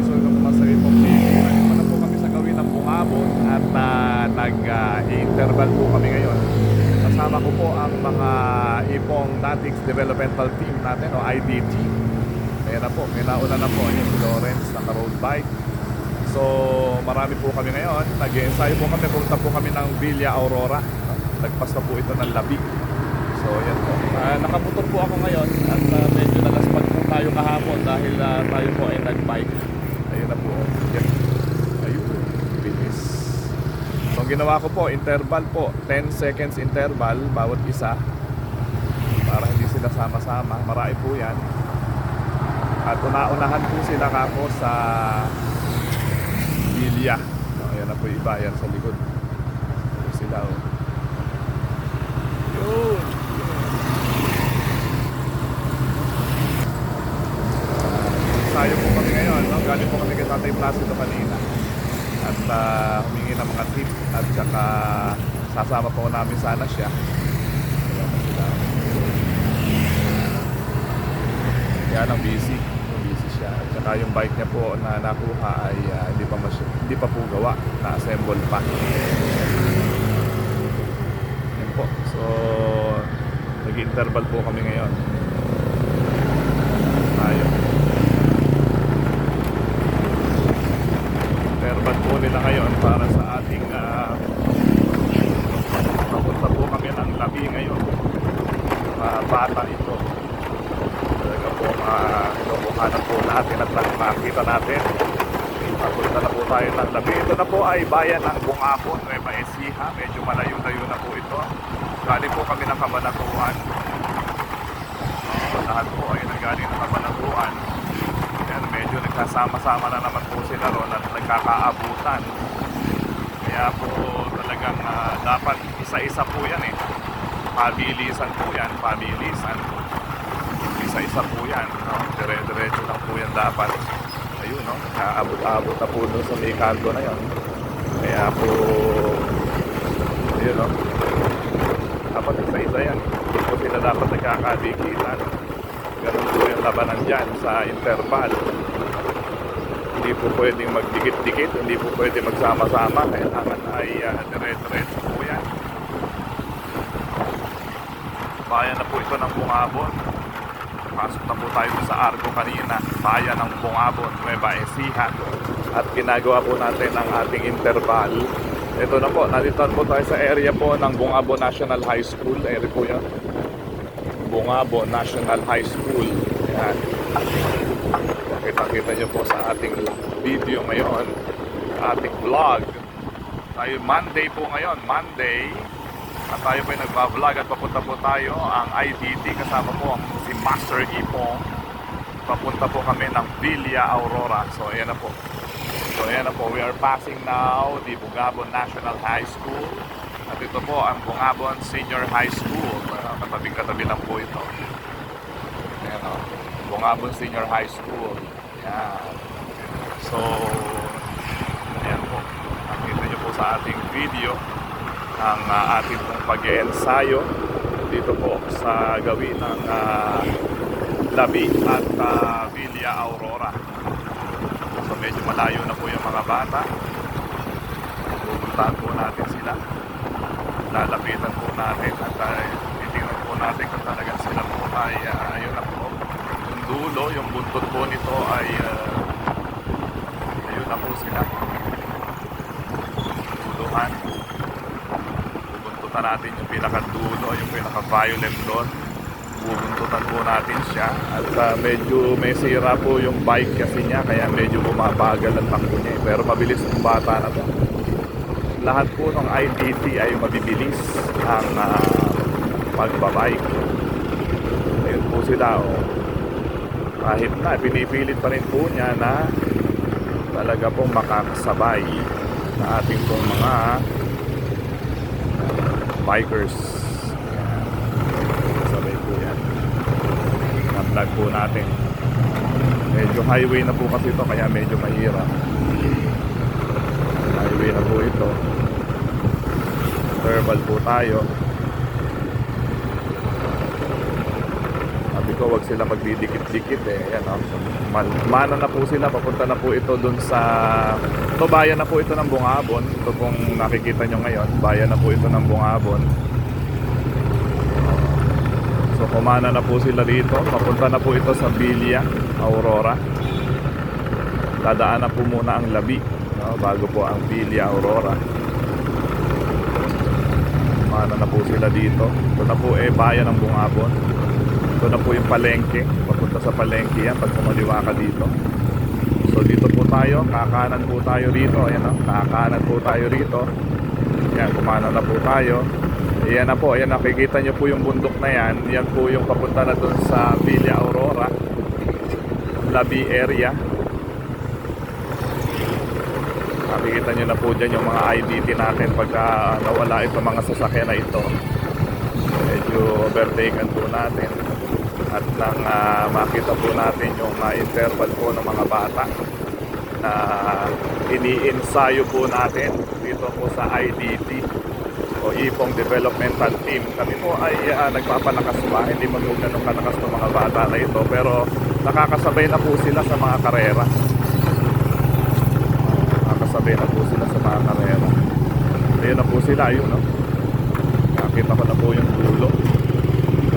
guys, welcome to Master Ipong TV. Ngayon na po kami sa gawin ng bungabon at uh, nag-interval po kami ngayon. Kasama ko po ang mga Ipong Natics Developmental Team natin o IDT. Ayan na po, may nauna na po yung si Lawrence naka road bike. So marami po kami ngayon. Nag-ensayo po kami, punta po kami ng Villa Aurora. Nagpas na po ito ng Labi. So yan po. Ah, nakamotor po ako ngayon at ah, medyo nalaspag po tayo kahapon dahil ah, tayo po ay nag-bike. Na po. Yan. Ayun. Bilis. So ginawa ko po, interval po. 10 seconds interval bawat isa. Para hindi sila sama-sama. Marami po yan. At una-unahan po sila kako sa Villa. So, ayan na po iba yan sa likod. Ayun sila oh. Yun. Sayo po? Galing po kami kay Tatay Placido kanina. At ah, humingi ng mga tip at saka sasama po namin sana siya. Kaya lang busy. Busy siya. At saka yung bike niya po na nakuha ay ah, hindi, pa mas, hindi pa po gawa. Na-assemble pa. Yan po. So, nag-interval po kami ngayon. Tayo. Interval po nila ngayon para sa ating uh, papunta po kami ng labi ngayon. Mga bata ito. Talaga po, uh, po natin at makikita natin. Papunta na po tayo ng labi. Ito na po ay bayan ng Bungapon, Nueva Ecija. Medyo malayo-layo na po ito. Galing po kami ng Kabanatuan. Oh, lahat po ay nagaling ng Kabanatuan. Yan, medyo nagkasama-sama na naman po sila ron at nagkakaabutan. Kaya po talagang ah, dapat isa-isa po yan eh. Pabilisan po yan, pabilisan. Isa-isa po yan. No? Dire-diretso lang po yan dapat. Ayun, no? Nakaabot-abot na po doon sa may kanto na yan. Kaya po, ayun, no? Dapat isa-isa yan. Po sila dapat nagkakabigitan. Ganun po yung labanan dyan sa interval. Hindi po pwedeng magdikit-dikit, hindi po pwedeng magsama-sama. Kailangan ay uh, dire-diretso po yan. Bayan na po ito ng Bungabon. Pasok na po tayo sa Arco kanina. Bayan ng Bungabon, Nueva Ecija. At ginagawa po natin ang ating interval. Ito na po, nandito na po tayo sa area po ng Bungabon National High School. Area po yan. Bungabo National High School. Yan. Kita-kita nyo po sa ating video ngayon, ating vlog. Tayo Monday po ngayon, Monday. At tayo po ay nagbablog at papunta po tayo ang IDT kasama po si Master Ipong. Papunta po kami ng Villa Aurora. So ayan na po. So ayan na po, we are passing now the Bungabon National High School. At ito po ang Bungabon Senior High School. Uh, katabing-katabi lang po ito. Ayan o. Bungabon Senior High School. Ayan. So, ayan po. Nakita nyo po sa ating video ang uh, ating pag-ensayo dito po sa gawin ng uh, Labi at uh, Villa Aurora. So medyo malayo na po yung mga bata. Pupuntahan po natin sila. Lalapitan po natin at uh, titingnan po natin kung talagang sila po ay uh, ayun na po. Yung dulo, yung buntot po nito ay uh, ayun na po sila. Duluhan. Bubuntutan natin yung pinakadulo yung pinaka-violet doon bubuntutan po natin siya at uh, medyo may sira po yung bike kasi niya kaya medyo bumabagal ang takbo niya eh. pero mabilis ng bata na to lahat po ng IDT ay mabibilis ang uh, pagbabike. Ayun po sila oh. Kahit na, pinipilit pa rin po niya na talaga pong makakasabay sa ating pong mga bikers. Yan. Na-vlog po natin. Medyo highway na po kasi ito kaya medyo mahirap highway na po ito interval po tayo sabi ko wag sila magdidikit-dikit eh. Yan o. Man- mana na po sila. Papunta na po ito dun sa... Ito bayan na po ito ng Bungabon. Ito kung nakikita nyo ngayon. Bayan na po ito ng Bungabon. So kumana na po sila dito. Papunta na po ito sa Villa, Aurora. Dadaan na po muna ang Labi. No? Bago po ang Villa, Aurora. Kumana na po sila dito. Ito na po eh bayan ng Bungabon. Ito na po yung palengke. Papunta sa palengke yan pag kumaliwa ka dito. So dito po tayo. Kakanan po tayo rito. Ayan o. Kakanan po tayo rito. Yan, kumana na po tayo. Ayan na po, ayan nakikita nyo po yung bundok na yan. Yan po yung papunta na dun sa Villa Aurora. Labi area. Nakikita nyo na po dyan yung mga IDT natin pagka nawala itong mga sasakyan na ito. Medyo overtaken po natin. At nang ah, makita po natin yung ah, interval po ng mga bata na ini-ensayo po natin dito po sa IDT o Ipong Developmental Team. Kami po ay ah, nagpapalakas pa, hindi man po kalakas ng mga bata na ito, pero nakakasabay na po sila sa mga karera. Nakakasabay na po sila sa mga karera. Ayun na po sila, ayun no? Nakita ko na po yung dulo.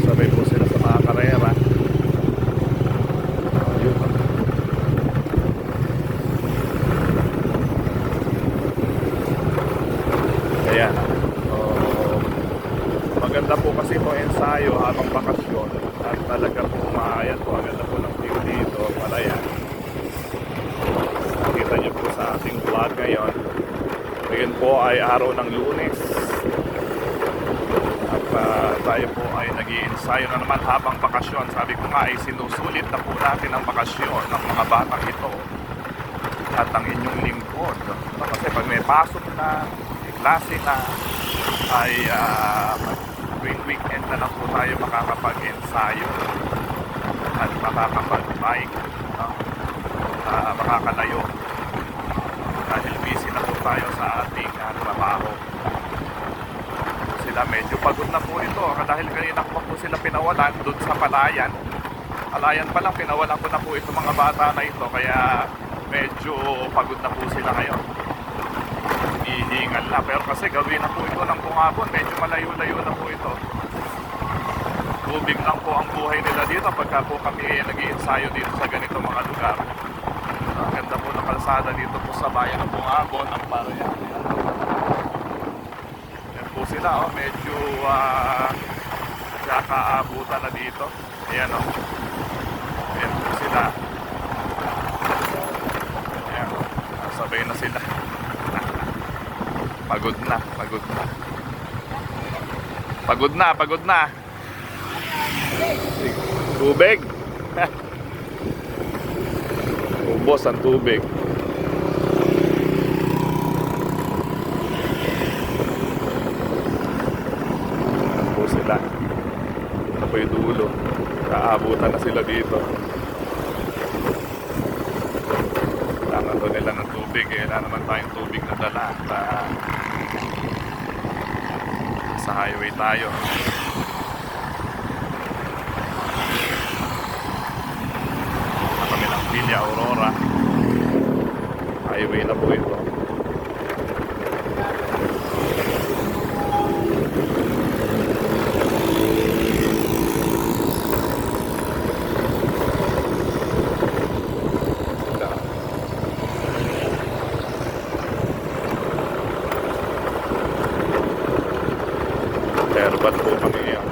Sabay po sila sa mga karera. Ayun no? Ayan. Oh, maganda po kasi po ensayo habang bakasyon. At talaga po maayan po. Maganda po ng view dito. Malayan. Nakita niyo po sa ating vlog ngayon. Ngayon po ay araw ng lunes. At ah, tayo po ay nag ensayo na naman habang bakasyon. Sabi ko nga ay sinusulit na po natin ang bakasyon ng mga batang ito at ang inyong lingkod. Kasi pag may pasok na, may klase na, ay uh, tuwing weekend na lang po tayo makakapag-ensayo at makakapag-bike, no? Ah, makakalayo. Busy po tayo sa ating ah, trabaho. Sila medyo pagod na po ito dahil kanina pa po sila pinawalan doon sa palayan. Palayan pa lang, pinawalan ko na po itong mga bata na ito kaya medyo pagod na po sila ngayon. Hihingal na. Pero kasi gawin na po ito ng bungabon. Medyo malayo-layo na po ito. Tubig lang po ang buhay nila dito pagka po kami nag ensayo dito sa ganito mga lugar. Ang ganda po ng kalsada dito po sa bayan ng Bungabon, ang Parayan. Yan po sila, oh, medyo uh, kakaabutan na dito. Ayan o. Oh. Ayan po sila. Ayan, sabay na sila. pagod na, pagod na. Pagod na, pagod na. Tubig. Ubos ang tubig. Po sila. Ito po yung dulo. Kaabutan na sila dito. Kailangan to nila ng tubig eh. Wala naman tayong tubig na dala. At, ah, sa highway tayo. Villa Aurora. Highway na po ito. Terbat po kami ngayon.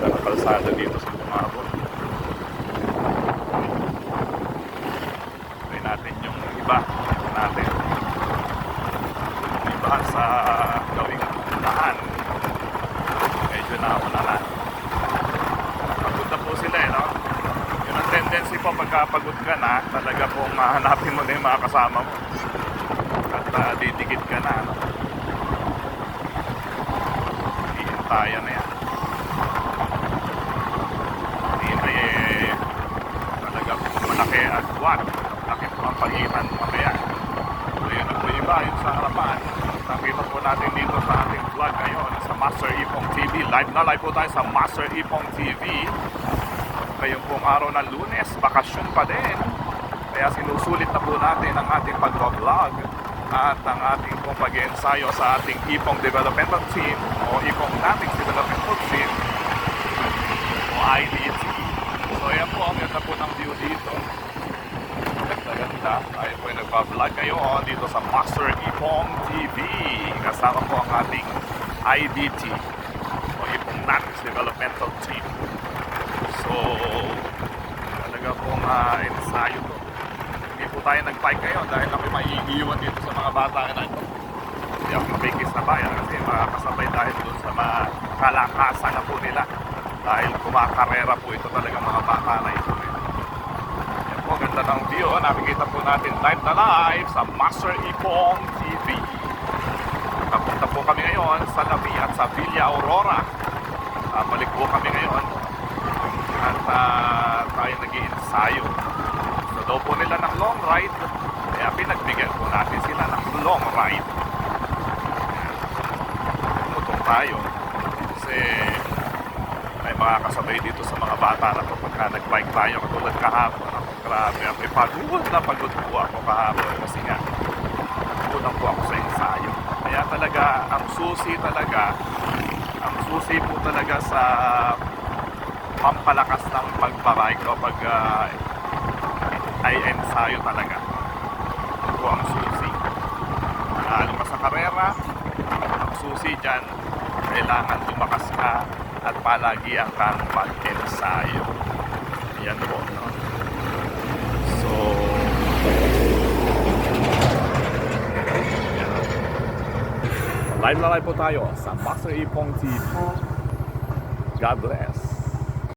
Nakakalsada dito sa Tumabon. Try natin yung iba. Tingnan natin. Iba sa gawing unahan. Medyo. Pagod na po sila eh, no? Yun ang tendency po pagka pagod ka na, talaga pong mahanapin mo na yung mga kasama mo. At ah, didikit ka na, no? Iintayan na yan. Hintay eh, talaga malaki at buwan. Laki po ang pagitan mamaya. So yun po yung iba, yung sa harapan. Po natin dito sa ating vlog ngayon sa Master Ipong TV. Live na live po tayo sa Master Ipong TV. Ngayon pong araw ng lunes, bakasyon pa din. Kaya sinusulit na po natin ang ating pag-vlog at ang ating pong pag-ensayo sa ating Ipong Developmental Team o Ipong Natics Developmental Team o IDT. So ayan po, ang ganda po ng view dito. Ganda-ganda. Tayo po nagpa-vlog kayo dito sa Master Ipong TV. Kasama po ang ating IDT o Ipong Natics Developmental Team. So, talaga pong uh, ensayo to. Hindi po tayo nag-bike ngayon dahil ako maiiwan dito sa mga bata na ito. Hindi ako mabigis na bayan kasi makakasabay dahil doon sa mga kalakasan na po nila. Dahil kumakarera po ito talaga mga bata na ito. Yan po, ganda ng view. Nakikita po natin live na live sa Master Ipong TV. Napunta po kami ngayon sa Labi at sa Villa Aurora. Ah, balik po kami ngayon at uh, tayo nag ensayo So daw po nila ng long ride, kaya pinagbigyan po natin sila ng long ride. Tumutong tayo kasi may mga kasabay dito sa mga bata na to pagka nag-bike tayo katulad kahapon. Ako, grabe, ako pagod na pagod po ako kahapon kasi nga kulang po ako sa ensayo. Kaya talaga, ang susi talaga, ang susi po talaga sa pampalakas ng pagbabike o pag ah, ay ensayo talaga. Ito po ang susi. Lalo sa karera, ang susi dyan, kailangan lumakas ka at palagi ang kang mag-ensayo. Yan po. No? So, yan. Live na live po tayo sa Master Ipong TV. God bless.